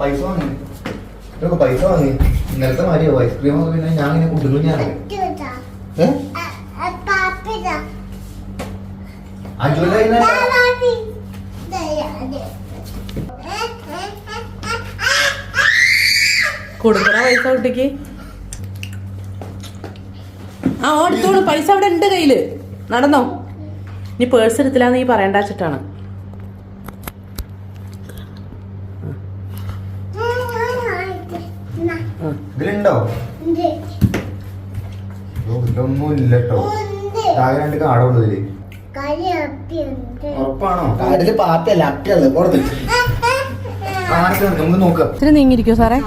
പൈസ വാങ്ങി. ഇതൊക്കെ പൈസ വാങ്ങി. ഇന്നലത്തെ മാതിരിയോ ഐസ്ക്രീം ഒക്കെ പിന്നെ ഞാൻ ഇങ്ങനെ കുടുങ്ങും ഞാൻ കൊടുക്കണ പൈസ കുട്ടിക്ക്. ആ ഓ പൈസ അവിടെ ഉണ്ട് കയ്യിൽ. നടന്നോ. ഇനി പേഴ്സ് എടുത്തില്ലാന്ന് നീ പറയണ്ട വെച്ചിട്ടാണ്. ഇതിലുണ്ടോ ഓ, ഇതൊന്നും ഇല്ല കേട്ടോ. ആകെ രണ്ട് കാടുള്ളൂ ഇതിൽ. ഉറപ്പാണോ? കാടിൽ പാപ്പയല്ല അപ്പിയല്ല പുറത്ത് കാണിച്ചു നമുക്ക് നോക്കാം. ഇത്തിരി നീങ്ങിയിരിക്കോ സാറേ?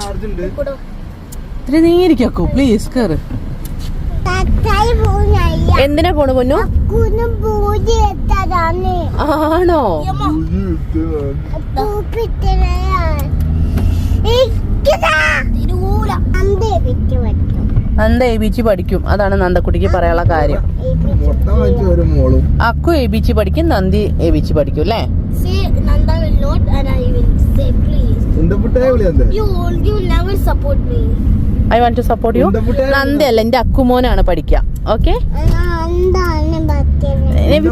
ഇത്തിരി നീങ്ങിയിരിക്കോ പ്ലീസ് കേറ്. എന്തിനാ പോണു പൊന്നു? ആണോ? നന്ദ എ ബി ജി പഠിക്കും. അതാണ് നന്ദക്കുട്ടിക്ക് പറയാനുള്ള കാര്യം. അക്കു എ ബി ജി പഠിക്കും നന്ദി എ ബി ജി പഠിക്കും അല്ലേ. I want to support you നന്ദി അല്ല എന്റെ അക്കുമോനാണ് പഠിക്കുക ഓക്കെ?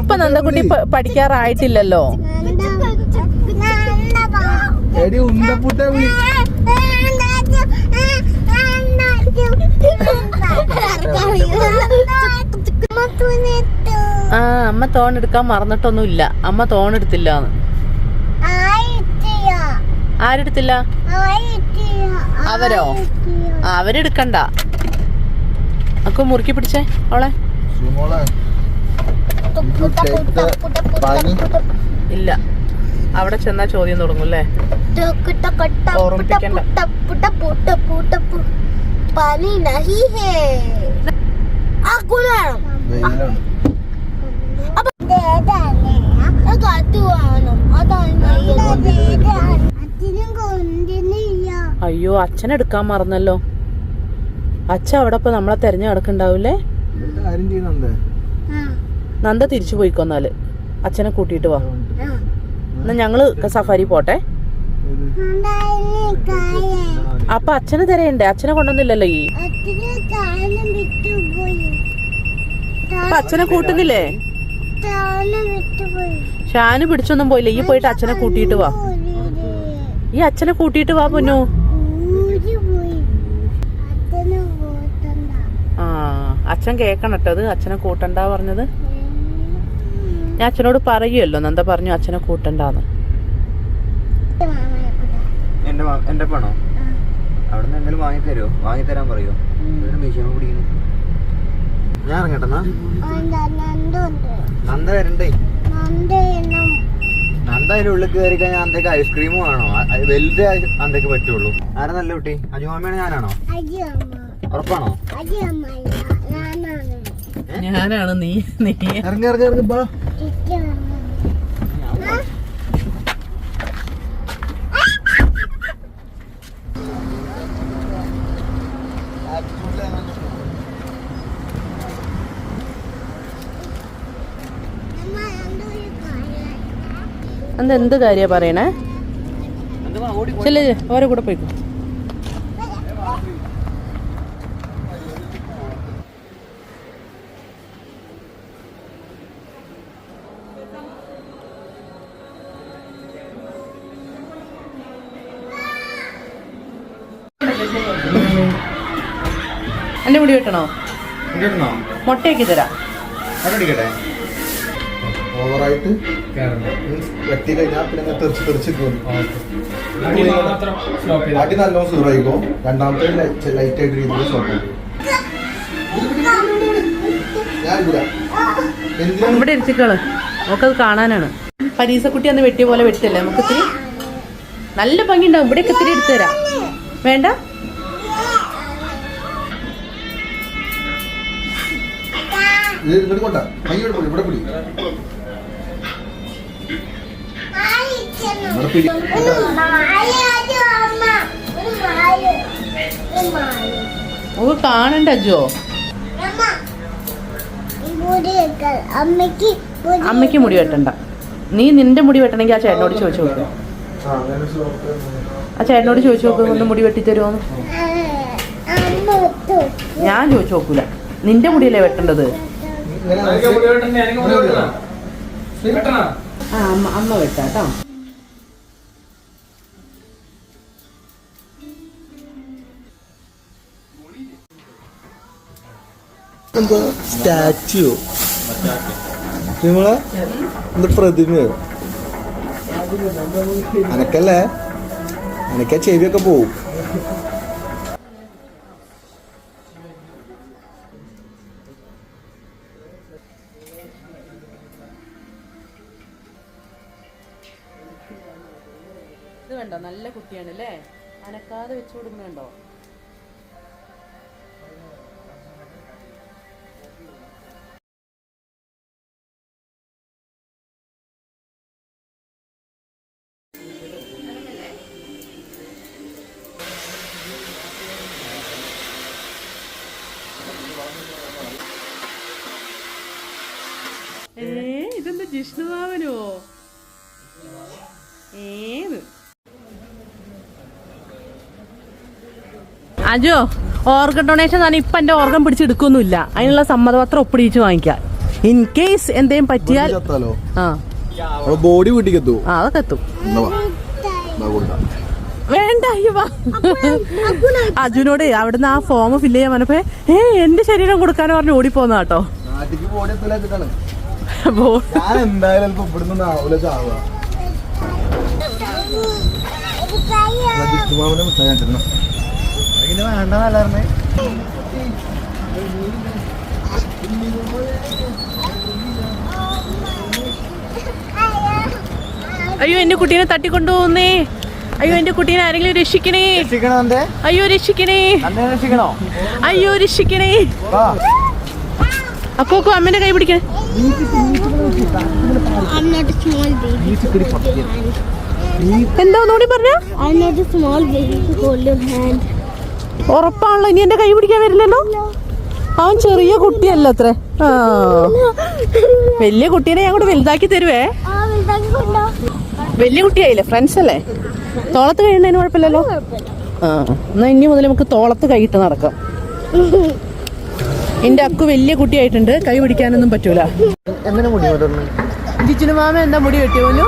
ഇപ്പൊ നന്ദക്കുട്ടി പഠിക്കാറായിട്ടില്ലല്ലോ. എടി ഉണ്ടപ്പുട്ടേ വിളി. ആ അമ്മ തോൺ എടുക്കാൻ മറന്നിട്ടൊന്നുമില്ല. അമ്മ തോൺ എടുത്തില്ല ആരെടുത്തില്ല? അവരോ? അവരെടുക്കണ്ട. അക്കു മുറുക്കി പിടിച്ചേ അവളെ. സുമോളെ ഇല്ല. അവിടെ ചെന്നാ ചോദ്യം തുടങ്ങും അല്ലേ? ഓർമ്മിപ്പിക്കണ്ട. पानी नहीं है aku larang വെയിലാണ് aku atuan അയ്യോ അച്ഛൻ എടുക്കാൻ മറന്നല്ലോ അച്ഛൻ അവിടെ ഇപ്പൊ നമ്മളെ തെരഞ്ഞു കിടക്കണ്ടാവൂലേ എന്താ കാര്യം ചെയ്യുന്നുണ്ട് നന്ദ തിരിച്ചു പോയിക്കൊന്നാല് അച്ഛനെ കൂട്ടിയിട്ട് വാ എന്നാ ഞങ്ങള് സഫാരി പോട്ടെ അപ്പൊ അച്ഛന് തരയുണ്ട്. അച്ഛനെ കൊണ്ടുവന്നില്ലല്ലോ ഈ? അപ്പൊ അച്ഛനെ കൂട്ടുന്നില്ലേ? ഷാന് പിടിച്ചൊന്നും പോയില്ല. ഈ പോയിട്ട് അച്ഛനെ കൂട്ടിയിട്ട് വാ. ഈ അച്ഛനെ കൂട്ടിയിട്ട് വാ പൊന്നു. ആ അച്ഛൻ കേക്കണട്ടോ കേട്ടോ അത് അച്ഛനെ കൂട്ടണ്ട പറഞ്ഞത്. ഞാൻ അച്ഛനോട് പറയുമല്ലോ നന്ദ പറഞ്ഞു അച്ഛനെ കൂട്ടണ്ടാന്ന്. എന്റെ എന്റെ പണോ? അവിടെ നിന്ന് എന്തെങ്കിലും വാങ്ങി തരുമോ വാങ്ങി തരാൻ പറയോ മീശമ പിടിക്കുന്നു ഞാൻ ഇറങ്ങട്ടെ നന്ദ വരണ്ടേ? നന്ദ അതിന്റെ ഉള്ളിൽ കയറി കഴിഞ്ഞാൽ അന്തേക്ക് ഐസ്ക്രീം വേണോ? അ- അ- വലുത് അന്തേക്ക് പറ്റുള്ളൂ. ആരാ നല്ല കുട്ടി? അജുമാമയാണ് ഞാനാണോ? ഉറപ്പാണോ? ഞാനാണ്. നീ നീ ഇറങ്ങി ഇറങ്ങി ഇറങ്ങി എന്താ എന്ത് കാര്യ പറയണേ? ചെല്ല ഓരോ കൂടെ പോയിക്കോ. എന്റെ മുടി വെട്ടണോ? മുട്ടയാക്കി തരാം. അവിടെ ഓവറായിട്ട് മീൻസ് വെട്ടി കഴിഞ്ഞാൽ പിന്നെ തെറിച്ച് തെറിച്ച് പോകും അടി നല്ലോണം സൂറായിക്കോ രണ്ടാമത്തെ ലൈറ്റ് ആയിട്ട് രീതിയിൽ ഷോപ്പ് ഞാൻ ഇവിടെ. ഇരുത്തിക്കൾ നമുക്കത് കാണാനാണ്. പരീസക്കുട്ടി അന്ന് വെട്ടിയ പോലെ വെട്ടില്ലേ നമുക്ക് ഇത്തിരി നല്ല ഭംഗി ഉണ്ടാവും ഇവിടെയൊക്കെ ഇത്തിരി എടുത്തു തരാം. വേണ്ട? ഇത് ഇങ്ങോട്ട് കൊണ്ട. കൈയോട് പിടി ഇവിടെ ഇവിടെ പിടി. നമുക്ക് കാണണ്ട അജോ. അമ്മയ്ക്ക് അമ്മയ്ക്ക് മുടി വെട്ടണ്ട. നീ നിന്റെ മുടി വെട്ടണമെങ്കിൽ ആ ചേട്ടനോട് ചോദിച്ചു നോക്കും. ആ ചേട്ടനോട് ചോദിച്ചു നോക്ക് ഒന്ന് മുടി വെട്ടിത്തരുമോന്ന് ഞാൻ ചോദിച്ചു നോക്കൂല. നിന്റെ മുടിയല്ലേ വെട്ടേണ്ടത്? അമ്മ മുടി എന്താ സ്റ്റാച്യു. നിങ്ങളെ എന്ത് പ്രതിമയോ? അനക്കല്ലേ? അനക്ക ചെവിയൊക്കെ പോവും. ഇത് നല്ല കുട്ടിയാണ് അല്ലേ? അനക്കാതെ വെച്ചു കൊടുക്കണുണ്ടോ ഏ ഇതെന്താ ജിഷ്ണുമാവനോ ഏത്? അജോ ഓർഗൻ ഡൊണേഷൻ ഞാൻ ഇപ്പൊ എന്റെ ഓർഗൻ പിടിച്ചെടുക്കൊന്നുമില്ല. അതിനുള്ള സമ്മതപത്രം ഒപ്പിടിച്ച് വാങ്ങിക്കാം. ഇൻ കേസ് എന്തേലും പറ്റിയാൽ ആ. ബോഡി വീട്ടിലേക്ക് എത്തുവോ ആ അതൊക്കെ എത്തും. വേണ്ട. അജുനോട് അവിടുന്ന് ആ ഫോം ഫില്ല് ചെയ്യാൻ പറഞ്ഞപ്പോ ഏ എന്റെ ശരീരം കൊടുക്കാനോ പറഞ്ഞ് ഓടിപ്പോന്നാട്ടോ നാട്ടിക്ക് ബോഡി ഞാൻ എന്തായാലും ഇവിടുന്ന് ചാവുക. അതിന് വേണ്ട നല്ലായിരുന്നേ അയ്യോ എന്റെ കുട്ടീനെ തട്ടിക്കൊണ്ടുപോകുന്നേ. അയ്യോ എന്റെ കുട്ടീനെ ആരെങ്കിലും രക്ഷിക്കണേ. അയ്യോ രക്ഷിക്കണേ. അയ്യോ രക്ഷിക്കണേ. അപ്പൊ അമ്മേന്റെ അമ്മന്റെ കൈ പിടിക്കണേ. I'm not a small baby. എന്താ ഒന്നുകൂടി പറഞ്ഞ? I'm not a small baby to hold your hand. ഉറപ്പാണല്ലോ ഇനി എന്റെ കൈ പിടിക്കാൻ വരില്ലല്ലോ? അവൻ ചെറിയ കുട്ടിയല്ല അത്ര. ആ. വലിയ കുട്ടീനെ ഞാൻ കൂടെ വലുതാക്കി തരുവേ. വലിയ കുട്ടിയായില്ലേ? ഫ്രണ്ട്സ് അല്ലേ? തോളത്ത് കഴിയുന്നതിന് കുഴപ്പമില്ലല്ലോ? ആ എന്നാ ഇനി മുതൽ നമുക്ക് തോളത്ത് കൈയിട്ട് നടക്കാം. എന്റെ അക്കു വലിയ കുട്ടിയായിട്ടുണ്ട്. കൈ പിടിക്കാനൊന്നും പറ്റൂല. ജിച്ചിനു മാമ എന്താ മുടി വെട്ടിയോലു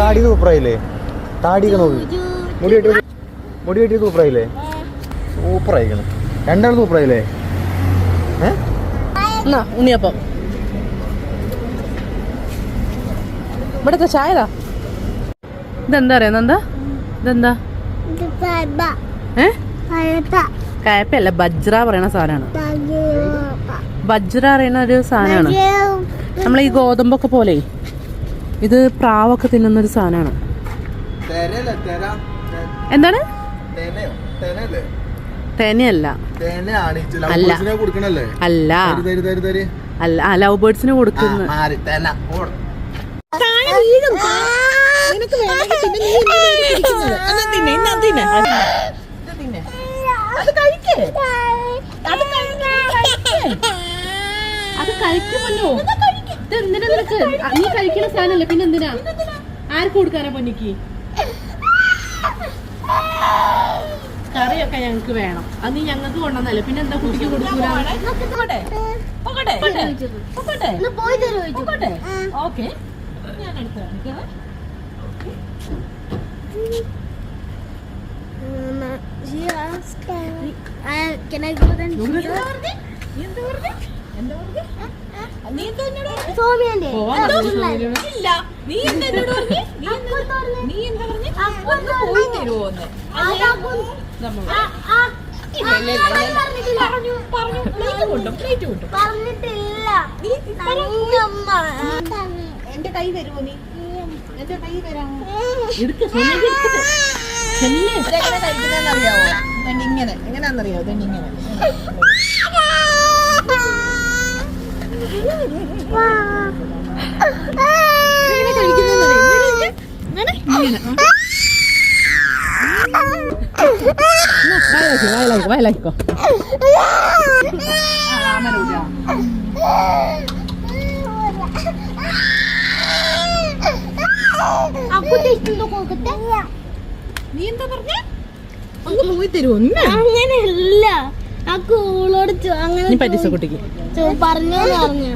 താടി സൂപ്പറായില്ലേ? താടി മുടി വെട്ടി മുടി വെട്ടി സൂപ്പറായില്ലേ? സൂപ്പറായിക്കണം രണ്ടാൾ സൂപ്പറായില്ലേ? ഏ? എന്നാ ഉണ്ണിയപ്പം. ഇവിടത്തെ ചായതാ ഇതെന്താ അറിയാ എന്താ ഇതെന്താ? ഇത് ഏ? കയപ്പല്ല ബജ്ര പറയണ സാധനമാണ് ബജ്ര അറിയണ ഒരു സാധനമാണ്. നമ്മളെ ഈ ഗോതമ്പൊക്കെ പോലെ ഇത് പ്രാവൊക്കെ തിന്നുന്ന ഒരു സാധനമാണ് എന്താണ്? തേനയല്ല? അല്ല. അല്ല. അല്ല. ആ ലവ് ബേർഡ്സിന് കൊടുക്കുന്നു. നിനക്ക് കഴിക്കുമല്ലോ? ഇത് എന്തിനാ നിനക്ക് നീ കഴിക്കുന്ന സാധനല്ലേ പിന്നെ എന്തിനാ? ആർക്ക് കൊടുക്കാനാ പൊന്നിക്ക്? കറിയൊക്കെ ഞങ്ങക്ക് വേണം. അത് നീ ഞങ്ങൾക്ക് കൊണ്ടുവന്നല്ലേ പിന്നെ എന്താ കുട്ടിക്ക് കൊടുക്കൂല? ഓക്കെ. ഞാൻ എടുത്ത് കാണിക്കാം. She asked, uh, can I go then? സോമിയന്റെ പോവാൻ പറഞ്ഞു? ഇല്ല. നീ എന്താ എന്നോട് പറഞ്ഞേ? നീ എന്താ നീ എന്താ പറഞ്ഞേ? ഒന്ന് പോയി എന്റെ കൈ തരുമോ നീ? എന്റെ കൈ തരാമോ? ഇങ്ങനെ ഇങ്ങനെ ഇങ്ങനെ ഇങ്ങനെ. വയലാക്കി വയലാക്കിക്കോ നീ എന്താ പറഞ്ഞേ? അങ്ങ് പോയി തരുമോ അങ്ങനെയല്ല. ആ കൂളോട് ചോ- അങ്ങനെ പറ്റിച്ച കുട്ടിക്ക്? ചോ- പറഞ്ഞു പറഞ്ഞു.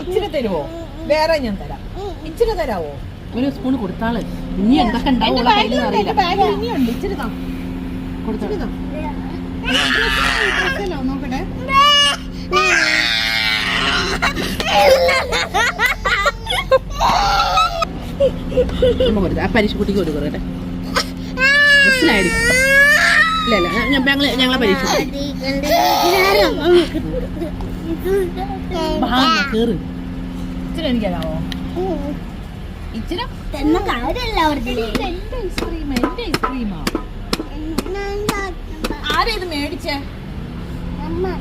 ഇച്ചിരി തരുമോ വേറെ ഞാൻ തരാം. ഇച്ചിരി തരാവോ? ഒരു സ്പൂൺ കൊടുത്താൾ. ഇനി എന്തൊക്കെ ഉണ്ടാവും? ഓളെ കയ്യിൽ അറിയില്ല. ബാഗിൽ ഇനിയുണ്ട്. ഇച്ചിരി താ. കൊടുത്താൾ ഡ്രസ്സല്ലോ നോക്കട്ടെ? അമ്മ ആ പരീക്ഷ കുട്ടിക്ക് കൊടുക്കും മനസ്സിലായിരിക്കും ഇല്ല ഇല്ല ഞാൻ- ഞങ്ങളെ പരീക്ഷ കേറ്. ഇച്ചിരി എനിക്ക് ഇച്ചിരി? എന്റെ ഐസ്ക്രീം എന്റെ ഐസ്ക്രീമാ ആരാ ഇത് മേടിച്ചേ? ഏതമ്മേ?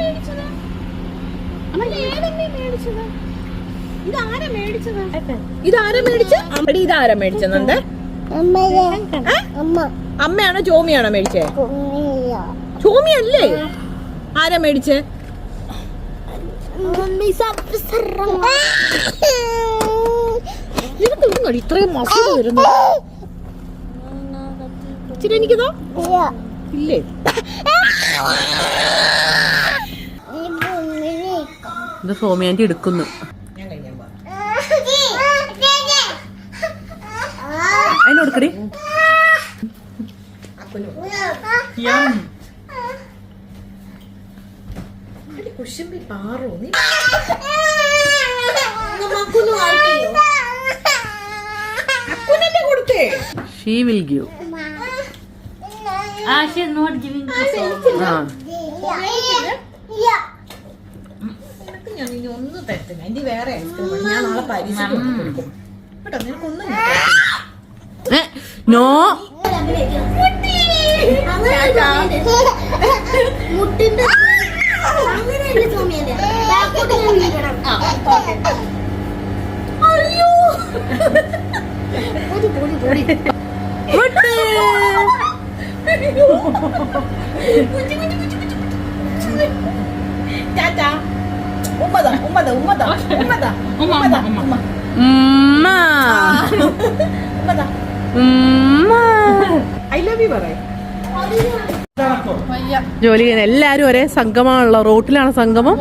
മേടിച്ചത്? അമ്മ ഏതമ്മ മേടിച്ചത്? ഇതാരാ മേടിച്ചത്? ഇതാരാ മേടിച്ച അമ്മടി ഇതാരാ മേടിച്ചെന്നുണ്ട് അമ്മ. അമ്മയാണോ ചോമിയാണോ മേടിച്ചേ? ചോമിയല്ലേ ആരാ മേടിച്ചേ? ഇത്രയും മസിൽ വരുന്നു? ഇച്ചിരി എനിക്കിതോ? ഇല്ലേ. ഇത് സോമിയാന്റെ എടുക്കുന്നു. അതിന് കൊടുക്കടി കുശുമ്പി പാറോ? നീ കൊടുത്തേ? ഷീ വിൽ ഗിവ് ആ നിനക്ക് ഞാൻ ഇനി ഒന്നും തരത്തില്ല. എന്റെ വേറെ ഐസ്ക്രീം. ഞാൻ നാളെ പരീക്ഷ കൊടുക്കും. കേട്ടോ നിനക്കൊന്നും ഞാൻ തരത്തില്ല. നോ മുട്ടിന്റെ അങ്ങനെയല്ല സോമിയല്ലേ ബാക്കോട്ട് ഞാൻ വീഴണം അയ്യോ ടാറ്റാ ഉമ്മതാ ഉമ്മതാ ഉമ്മതാ ഉമ്മതാ ഉമ്മതാ ഉമ്മ ഉമ്മ ഉമ്മതാ ഉമ്മ ഐ ലവ് യു പറയ് ജോലി ചെയ്യുന്ന എല്ലാരും ഒരേ സംഗമമാണല്ലോ റോട്ടിലാണ് സംഗമം?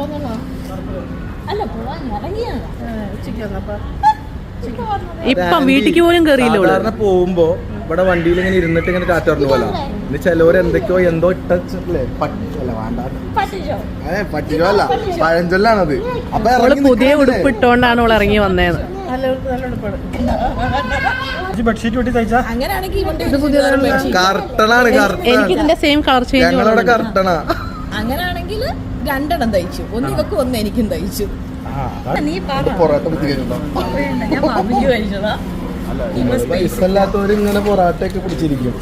ഇപ്പം വീട്ടിക്ക് പോലും കയറിയില്ല സാധാരണ പോകുമ്പോ ഇവിടെ വണ്ടിയിൽ ഇങ്ങനെ ഇരുന്നിട്ട് ഇങ്ങനെ കാറ്റ് പറഞ്ഞു പോലെ. ഇനി ചിലവർ എന്തൊക്കെയോ എന്തോ ഇട്ടല്ലേ പറ്റല്ല വേണ്ട. ഏ പറ്റിയോ അല്ല പഴഞ്ചൊല്ലാണത് അപ്പൊ പുതിയ? ഉടുപ്പ് ഇട്ടോണ്ടാണ് അവൾ ഇറങ്ങി വന്നേന്ന്. ബെഡ്ഷീറ്റ് വെട്ടി തയ്ച്ചാ? അങ്ങനെയാണെങ്കിൽ ഇവന്റെ കർട്ടണാണ് എനിക്ക് ഇതിന്റെ സെയിം കളർ ചേഞ്ച് ഞങ്ങളവിടെ കർട്ടണാ അങ്ങനെയാണെങ്കിൽ രണ്ടെണ്ണം തയ്ച്ചു. ഒന്ന് ഇവക്കും ഒന്ന് എനിക്കും തയ്ച്ചു. നീ ഞാൻ പറഞ്ഞു കഴിച്ചതാ. പൈസ ഇല്ലാത്തവര് ഇങ്ങനെ പൊറാട്ടയൊക്കെ പിടിച്ചിരിക്കും.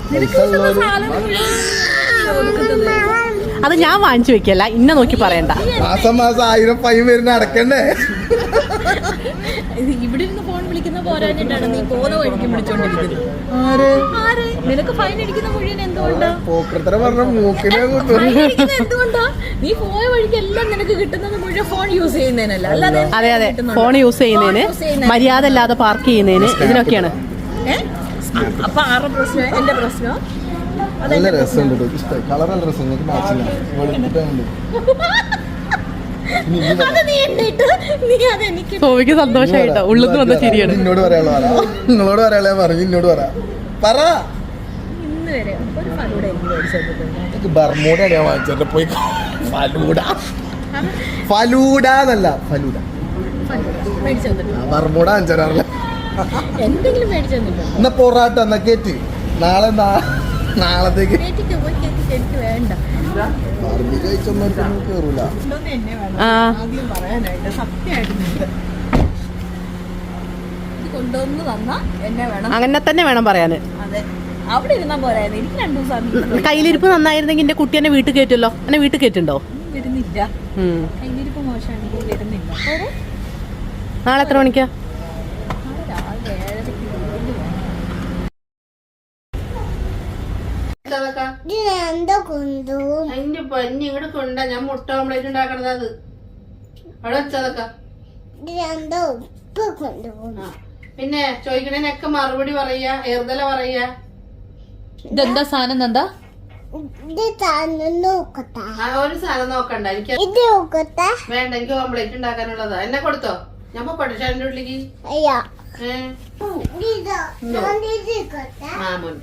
അത് ഞാൻ വാങ്ങിച്ചു വെക്കല്ല ഇന്ന നോക്കി പറയണ്ട. മാസം മാസം ആയിരം പൈ വരുന്ന അടക്കണ്ടേ? ഇത് ഇവിടെ പോരാഞ്ഞിട്ടാണ് നീ വഴിക്ക് നിനക്ക് ഫൈൻ അടിക്കുന്ന മുഴുവൻ എന്തുകൊണ്ടാ? എന്തുകൊണ്ടാ? നീ പോയ വഴിക്ക് എല്ലാം നിനക്ക് കിട്ടുന്നത് മുഴുവൻ ഫോൺ യൂസ് ചെയ്യുന്നതിനല്ല. അല്ലാതെ അതെ അതെ. ഫോൺ യൂസ് ചെയ്യുന്നതിന് മര്യാദ അല്ലാതെ പാർക്ക് ചെയ്യുന്നതിന് ഇതിനൊക്കെയാണ്? അപ്പൊ ആരുടെ പ്രശ്നം? എന്റെ പ്രശ്നം? നല്ല രസമുണ്ട് കളർ നല്ല രസം. സോമിക്ക് സന്തോഷമായിട്ടോ ഉള്ളുന്ന് വന്ന ശരിയാണ് നിന്നോട് പറയാനുള്ള പറ നിങ്ങളോട് പറയാനുള്ള പറഞ്ഞു. ഇന്നോട് പറ. പറ ബർമൂഡ ഞാൻ പോയി. ഫലൂഡ. ഫലൂഡ എന്നല്ല ഫലൂഡ. മേടിച്ചു തന്നിട്ടുണ്ട്. ബർമൂഡ വാങ്ങിച്ചാറില്ല എന്തെങ്കിലും മേടിച്ചു തന്നിട്ടുണ്ട്. എന്നാ പൊറാട്ട എന്നാ കേറ്റ്. നാളെ നാളത്തേക്ക്. വേണ്ട. അങ്ങനെ തന്നെ വേണം പറയാന്. അവിടെ ഇരുന്നാ പോരായിരുന്നു. എനിക്ക് രണ്ടു ദിവസം കയ്യിലിരിപ്പ് നന്നായിരുന്നെങ്കിൽ എന്റെ കുട്ടി എന്നെ വീട്ടിൽ കയറ്റുമല്ലോ? എന്നെ വീട്ടിൽ കയറ്റുണ്ടോ വരുന്നില്ല. ഉം. കയ്യിലിരിപ്പ് മോശമാണെങ്കിൽ വരുന്നില്ല. നാളെ എത്ര മണിക്കാ? രാവിലെ ഏഴരയ്ക്ക് പോകണം. ഇത് അതിന്റെ പഞ്ഞി ഇങ്ങോട്ട് കൊണ്ട. ഞാൻ മുട്ട ഓംലേറ്റ് ഉണ്ടാക്കണത് അത്. അവിടെ വെച്ചതൊക്കെ. ആ. പിന്നെ ചോദിക്കണേനൊക്കെ മറുപടി പറയാ. എറുതല പറയാ. ഇതെന്താ സാധനം എന്താ ആ ഒരു സാധനം നോക്കണ്ട. എനിക്ക് വേണ്ട എനിക്ക് ഓംലേറ്റ് ഉണ്ടാക്കാനുള്ളതാ. എന്നെ കൊടുത്തോ? ഞാൻ പോട്ടെ ഷാനിന്റെ ഉള്ളിലേക്ക് ഏ? ആ മോൻ.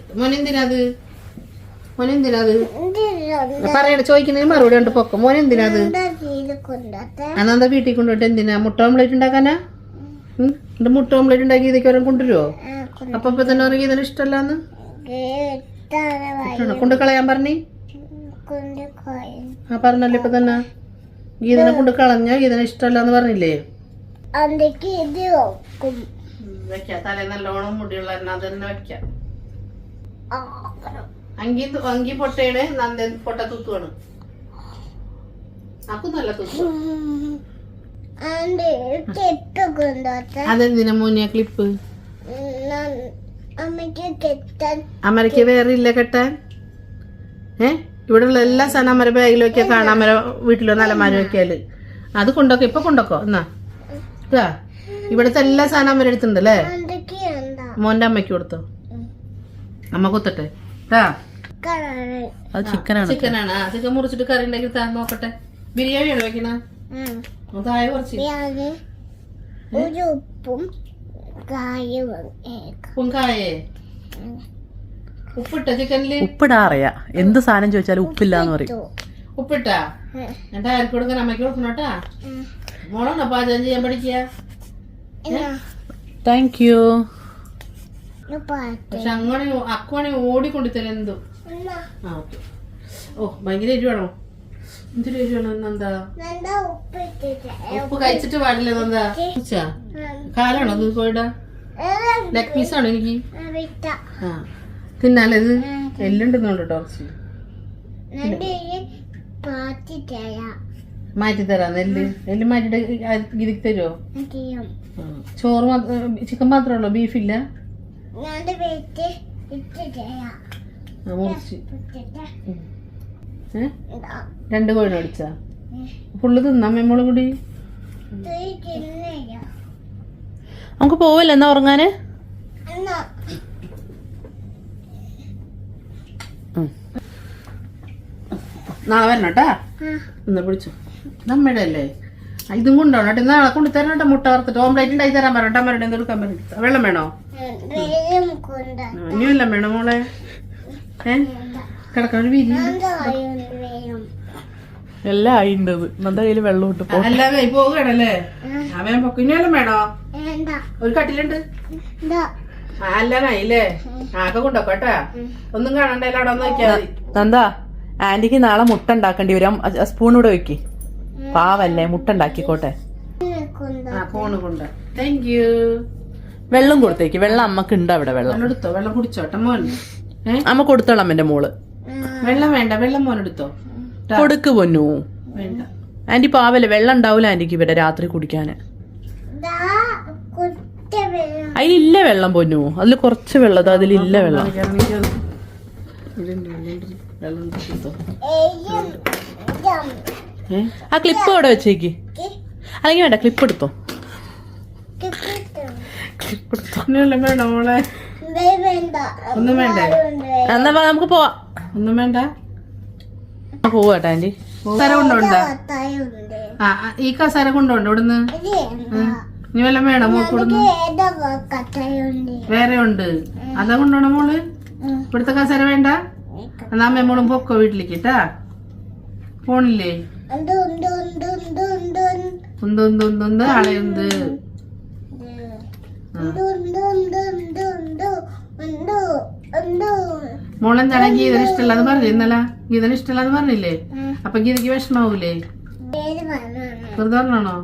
മോനെന്തിനാത്? പറയണ ചോദിക്കുന്നതിന് മറുപടി ഉണ്ട് പൊക്കം. എന്തിനാ അന്നാ വീട്ടിൽ കൊണ്ടുപോയിട്ട് എന്തിനാ? മുട്ട ഓംലേറ്റ് ഉണ്ടാക്കാനാ? എന്റെ മുട്ട ഓംലേറ്റ് ഉണ്ടാക്കി ഇതൊക്കെ ഓരോ കൊണ്ടുവരുമോ അപ്പൊ ഇപ്പൊ തന്നെ ഇറങ്ങി ഇതിന് ഇഷ്ടമല്ലാന്ന്? കൊണ്ട് കളയാൻ പറഞ്ഞേ? ആ പറഞ്ഞല്ലേ ഇപ്പൊ തന്നെ? ഗീതനെ കൊണ്ട് കളഞ്ഞ ഗീതനെ ഇഷ്ടമല്ലാന്ന് പറഞ്ഞില്ലേ? വെക്കാം. തലേ നല്ലോണം മുടിയുള്ള തന്നെ വെക്കാം. അങ്കി അങ്കി പൊട്ടയുടെ നന്ദൻ പൊട്ട തൂത്തുവാണ്. അപ്പൊ നല്ല തുത്തു. കെട്ട് അതെന്തിനാ മോനിയ ക്ലിപ്പ്? അമരയ്ക്ക് വേറെ ഇല്ല കെട്ടാൻ? ഏ? ഇവിടെ ഉള്ള എല്ലാ സാധനം അമര ബാഗിൽ വെക്കാൻ കാണാൻ അമര വീട്ടിലോ നലമാര വെക്കാൽ അത് കൊണ്ടൊക്കെ ഇപ്പൊ കൊണ്ടോക്കോ? എന്നാ. കേട്ടാ ഇവിടുത്തെ എല്ലാ സാധനം അമര എടുത്തിട്ടുണ്ടല്ലേ മോന്റെ അമ്മയ്ക്ക് കൊടുത്തോ. അമ്മ കൊത്തട്ടെ. കളറ് അത് ചിക്കനാണ് ചിക്കനാണ്. ആ ചിക്കൻ മുറിച്ചിട്ട് കറി ഉണ്ടാക്കി താൻ നോക്കട്ടെ. ബിരിയാണിയാണ് വെക്കണ? താഴെ കുറച്ച്. ഒരു ഉപ്പും ഉപ്പും കായേ? ഉപ്പിട്ട ചിക്കനിൽ? ഉപ്പിടാ അറിയാ. എന്ത് സാധനം ചോദിച്ചാലും ഉപ്പില്ലാന്ന് പറയും. ഉപ്പിട്ടാ. എന്താ ആർക്ക് കൊടുക്കാൻ അമ്മയ്ക്ക് കൊടുക്കണോട്ടാ മോളാണോ പാചകം ചെയ്യാൻ പഠിക്കുക താങ്ക് യു. പക്ഷെ അങ്ങനെ അക്കുവാണെ ഓടിക്കൊണ്ടിത്തരും എന്തോ. ആ ഓക്കെ. ഓ ഭയങ്കര എരിവാണോ? എന്തൊരു എരിവാണോ? എന്താ ഉപ്പ് കഴിച്ചിട്ട് പാടില്ല എന്താ ഉച്ചാ. കാലാണോ ഇത് കോഴിയുടെ ലെഗ് ആണോ എനിക്ക്? ആ തിന്നാലേ ഇത്? എല്ലുണ്ടെന്നുണ്ട് തരാം. മാറ്റി തരാം നെല്ല്. നെല്ല് മാറ്റിട്ട് ഇതിക്ക് തരുമോ ചോറ് മാത്രം ചിക്കൻ മാത്രമേ ഉള്ളൂ? ബീഫില്ല? മുറിച്ച്. രണ്ട് കോഴിനെ അടിച്ചാ ഫുള്ള് തിന്നാം മെമ്മോൾ കൂടി? നമുക്ക് പോവല്ലേ എന്നാ ഉറങ്ങാന്? നാളെ വരണം കേട്ടാ? എന്നാ പിടിച്ചു. നമ്മുടെ അല്ലേ? ഇതും കൊണ്ടോ കേട്ടോ. നാളെ കൊണ്ടു തരണം കേട്ടോ മുട്ട വറുത്തിട്ട്. ഓംലേറ്റ് ഉണ്ടായി തരാൻ പറയട്ടെ അമ്മരുടെ എടുക്കാൻ പറയട്ടെ വെള്ളം വേണോ? ഇനിയും കൊണ്ട് ഇനി വെള്ളം വേണോ മോളെ? ഏ? കിടക്കാൻ ഒരു വിരി എല്ലാം ആയിണ്ടത് നന്ദ കയ്യിൽ വെള്ളം ഇട്ട് പോ. അല്ലാതെ പോകുകയാണല്ലേ അവൻ പൊക്കിനെല്ലാം വെള്ളം വേണോ? ഒരു കട്ടിലുണ്ട്? അല്ലാനായില്ലേ ആകെ കൊണ്ടോക്കോട്ടാ ഒന്നും കാണണ്ട അവിടെ ഒന്ന് നോക്കിയാൽ നന്ദാ ആന്റിക്ക് നാളെ മുട്ട ഉണ്ടാക്കേണ്ടി വരും. സ്പൂൺ ഇവിടെ വെക്കി. പാവല്ലേ മുട്ട ഉണ്ടാക്കിക്കോട്ടെ. വെള്ളം കൊടുത്തേക്ക്. വെള്ളം അമ്മയ്ക്ക് ഉണ്ട് അവിടെ വെള്ളം. വെള്ളം എടുത്തോ? വെള്ളം കുടിച്ചോട്ടെ മോൻ? അമ്മ കൊടുത്തോളാം എന്റെ മോൾ. വെള്ളം വേണ്ട വെള്ളം മോൻ എടുത്തോ? ട്ടാ. കൊടുക്ക് പൊന്നു. വേണ്ട. ആന്റി പാവല്ലേ വെള്ളം ഉണ്ടാവൂല ആന്റിക്ക് ഇവിടെ രാത്രി കുടിക്കാന്. അതിലില്ല വെള്ളം പൊന്നു. അതിൽ കുറച്ച് വെള്ളം അതിലില്ല വെള്ളം. ആ ക്ലിപ്പ് അവിടെ വെച്ചേക്ക്. അല്ലെങ്കിൽ വേണ്ട ക്ലിപ്പ് എടുത്തോ. ക്ലിപ്പ് എടുത്തോ? വേണ്ട മോളെ? ഒന്നും വേണ്ടേ. എന്നാ നമുക്ക് പോവാം. ഒന്നും വേണ്ട. പോവാട്ടെ ആന്റി കസേര കൊണ്ടോണ്ട ആ ഈ കസര കൊണ്ടോണ്ടോ ഇവിടുന്ന്. ഇനി വല്ലതും വേണോ മോക്ക് ഇവിടുന്ന്? വേറെ ഉണ്ട്. അതാ കൊണ്ടോണോ മോൾ? ഇവിടുത്തെ കസര വേണ്ട? എന്നാ അമ്മ പൊക്കോ വീട്ടിലേക്ക് ട്ടാ. പോണില്ലേ? ഉണ്ട് ഉണ്ട് ഉണ്ട് ഉണ്ട് ഉണ്ട് ഉണ്ട്. മോളെന്താണ് ഗീതന് ഇഷ്ടമല്ലാന്ന് പറഞ്ഞു ഇന്നലെ? ഗീതന് ഇഷ്ടമല്ലാന്ന് പറഞ്ഞില്ലേ? അപ്പൊ ഗീതയ്ക്ക് വിഷമാവൂലേ? വെറുതെ പറഞ്ഞാണോ?